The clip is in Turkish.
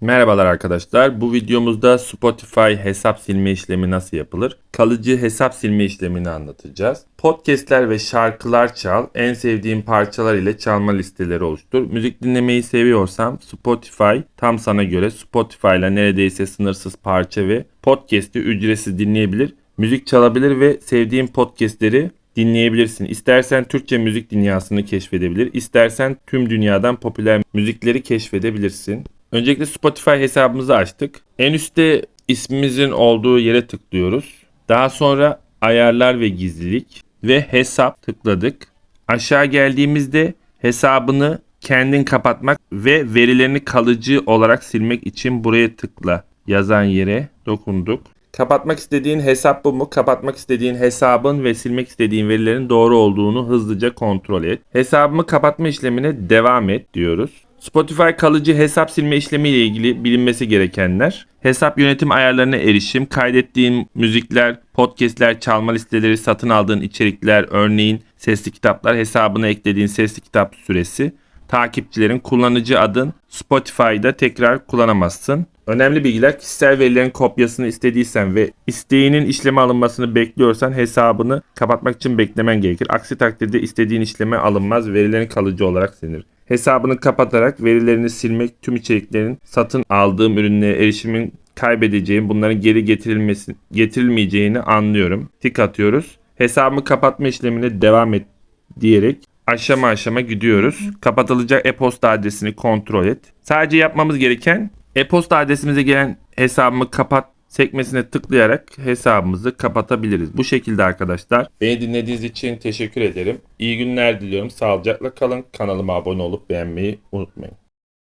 Merhabalar arkadaşlar. Bu videomuzda Spotify hesap silme işlemi nasıl yapılır? Kalıcı hesap silme işlemini anlatacağız. Podcastler ve şarkılar çal, en sevdiğin parçalar ile çalma listeleri oluştur. Müzik dinlemeyi seviyorsam Spotify tam sana göre Spotify ile neredeyse sınırsız parça ve podcast'i ücretsiz dinleyebilir. Müzik çalabilir ve sevdiğin podcastleri dinleyebilirsin. İstersen Türkçe müzik dünyasını keşfedebilir, istersen tüm dünyadan popüler müzikleri keşfedebilirsin. Öncelikle Spotify hesabımızı açtık. En üstte ismimizin olduğu yere tıklıyoruz. Daha sonra ayarlar ve gizlilik ve hesap tıkladık. Aşağı geldiğimizde hesabını kendin kapatmak ve verilerini kalıcı olarak silmek için buraya tıkla yazan yere dokunduk. Kapatmak istediğin hesap bu mu? Kapatmak istediğin hesabın ve silmek istediğin verilerin doğru olduğunu hızlıca kontrol et. Hesabımı kapatma işlemine devam et diyoruz. Spotify kalıcı hesap silme işlemi ile ilgili bilinmesi gerekenler. Hesap yönetim ayarlarına erişim, kaydettiğin müzikler, podcastler, çalma listeleri, satın aldığın içerikler, örneğin sesli kitaplar, hesabına eklediğin sesli kitap süresi, takipçilerin kullanıcı adın Spotify'da tekrar kullanamazsın. Önemli bilgiler kişisel verilerin kopyasını istediysen ve isteğinin işleme alınmasını bekliyorsan hesabını kapatmak için beklemen gerekir. Aksi takdirde istediğin işleme alınmaz verilerin kalıcı olarak silinir. Hesabını kapatarak verilerini silmek tüm içeriklerin satın aldığım ürünlere erişimin kaybedeceğim, bunların geri getirilmesi getirilmeyeceğini anlıyorum. Tik atıyoruz. Hesabımı kapatma işlemine devam et diyerek aşama aşama gidiyoruz. Kapatılacak e-posta adresini kontrol et. Sadece yapmamız gereken e-posta adresimize gelen hesabımı kapat sekmesine tıklayarak hesabımızı kapatabiliriz. Bu şekilde arkadaşlar. Beni dinlediğiniz için teşekkür ederim. İyi günler diliyorum. Sağlıcakla kalın. Kanalıma abone olup beğenmeyi unutmayın.